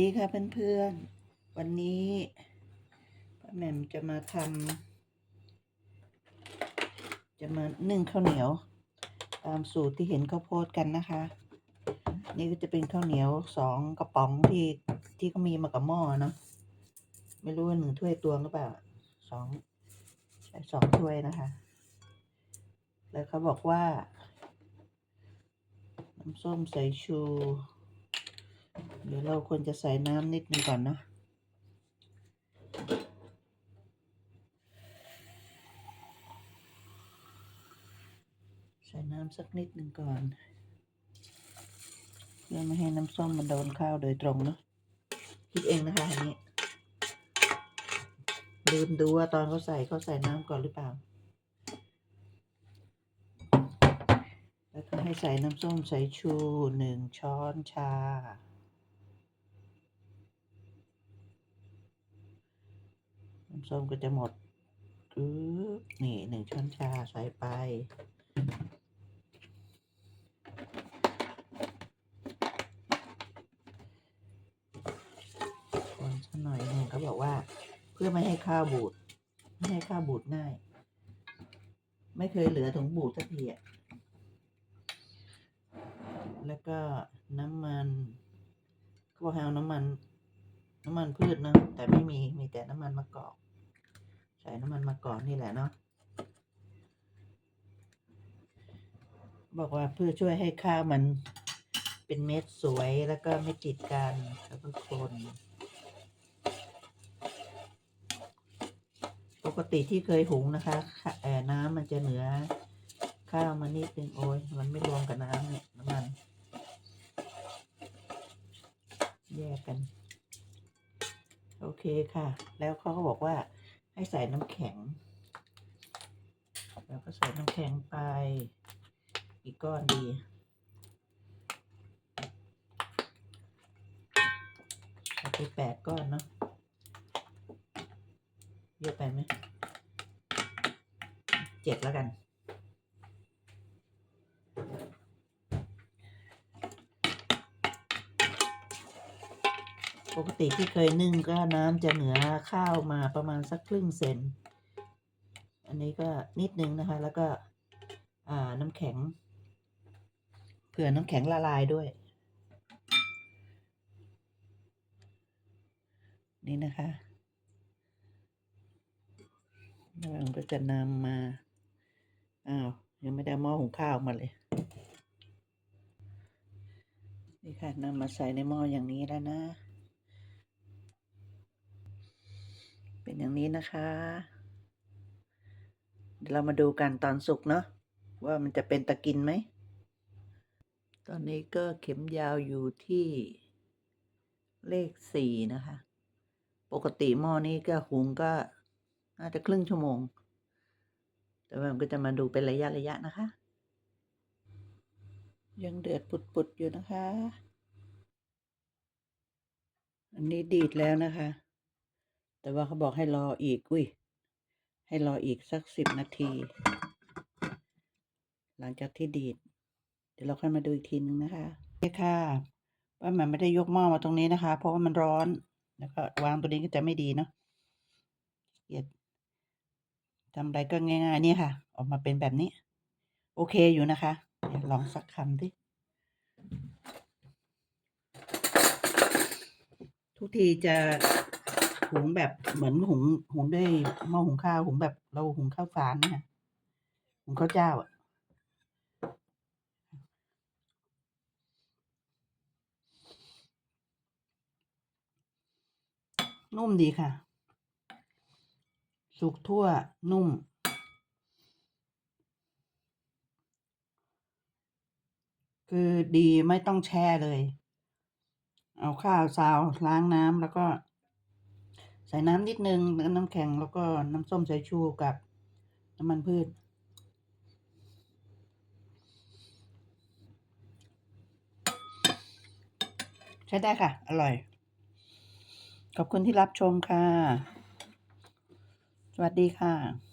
ดีค่ะเพื่อนๆ วันนี้ป้าแหม่มจะมาทำจะมานึ่งข้าวเหนียว ตามสูตรที่เห็นเขาโพสกันนะคะ นี่ก็จะเป็นข้าวเหนียวสองกระป๋องที่ที่เขามีมากับหม้อเนาะไม่รู้ว่าหนึ่งถ้วยตวงหรือเปล่าสองใช่สองถ้วยนะคะ แล้วเขาบอกว่าน้ำส้มสายชู เดี๋ยวเราควรจะใส่น้ำนิดนึงก่อนนะ ใส่น้ำสักนิดหนึ่งก่อนเพื่อไม่ให้น้ำส้มมันโดนข้าวโดยตรงเนาะคิดเองนะคะอันนี้ลืมดูว่าตอนเขาใส่เขาใส่น้ำก่อนหรือเปล่า แล้วก็ให้ใส่น้ำส้มสายชูหนึ่งช้อนชา น้ำ ส้มก็จะหมดอึ๊บนี่หนึ่งช้อนชาใส่ไปคนสักหน่อยหนึ่งเขาบอกว่า เพื่อไม่ให้ข้าวบูด ไม่ให้ข้าวบูดง่าย ไม่เคยเหลือถุงบูดสักทีอะแล้วก็น้ำมันเขาบอกให้เอาน้ำมัน น้ำมันพืชนะแต่ไม่มีมีแต่น้ำมันมะกอก ใส่น้ำมันมะกอกนี่แหละเนาะบอกว่าเพื่อช่วยให้ข้าวมันเป็นเม็ดสวยแล้วก็ไม่ติดกันแล้วก็คนปกติที่เคยหุงนะคะค่ะเอ่อน้ำมันจะเหนือข้าวมานิดนึงโอ้ยมันไม่รวมกับน้ำเนี่ยน้ำมัน แยกกัน โอเคค่ะ แล้วเขาก็บอกว่า ให้ใส่น้ำแข็ง แล้วก็ใส่น้ำแข็งไป อีกก้อนดี ใส่ไปแปดก้อนเนาะ เยอะไปไหม เจ็ดแล้วกัน ปกติที่เคยนึ่งก็น้ำจะเหนือข้าวมาประมาณสักครึ่งเซน อันนี้ก็นิดนึงนะคะ แล้วก็น้ำแข็ง เผื่อน้ำแข็งละลายด้วย นี่นะคะแล้วเราก็จะนำมา อ้าว ยังไม่ได้หม้อหุงข้าวมาเลย นี่ค่ะนำมาใส่ในหม้ออย่างนี้แล้วนะ เป็นอย่างนี้นะคะ เดี๋ยวเรามาดูกันตอนสุกเนาะว่ามันจะเป็นตะกินไหม ตอนนี้ก็เข็มยาวอยู่ที่เลขสี่นะคะ ปกติหม้อนี้ก็หุงก็น่าจะครึ่งชั่วโมง แต่ว่ามันก็จะมาดูเป็นระยะระยะนะคะ ยังเดือดปุดๆอยู่นะคะ อันนี้ดีดแล้วนะคะ แต่ว่าเขาบอกให้รออีกอุ้ยให้รออีกสักสิบนาที หลังจากที่ดีด เดี๋ยวเราค่อยมาดูอีกทีนึงนะคะนี่ค่ะว่ามันไม่ได้ยกหม้อมาตรงนี้นะคะ เพราะว่ามันร้อน แล้วก็วางตัวนี้ก็จะไม่ดีเนาะเกียดทำอะไรก็ง่ายๆนี่ค่ะ ออกมาเป็นแบบนี้ โอเคอยู่นะคะเดี๋ยวลองสักคำดิทุกทีจะ หุงแบบเหมือนหุงหุงด้วยหม้อหุงข้าวหุงแบบเราหุงข้าวฝานเนี่ยหุงข้าวเจ้าอะนุ่มดีค่ะ สุกทั่วนุ่ม คือดีไม่ต้องแช่เลย เอาข้าวซาวล้างน้ำแล้วก็ ส่น้ำนิดนึงแล้วน้ำแข็งแล้วก็น้ำส้มสายชูกับน้ำมันพืช ใช้ได้ค่ะ อร่อย ขอบคุณที่รับชมค่ะ สวัสดีค่ะ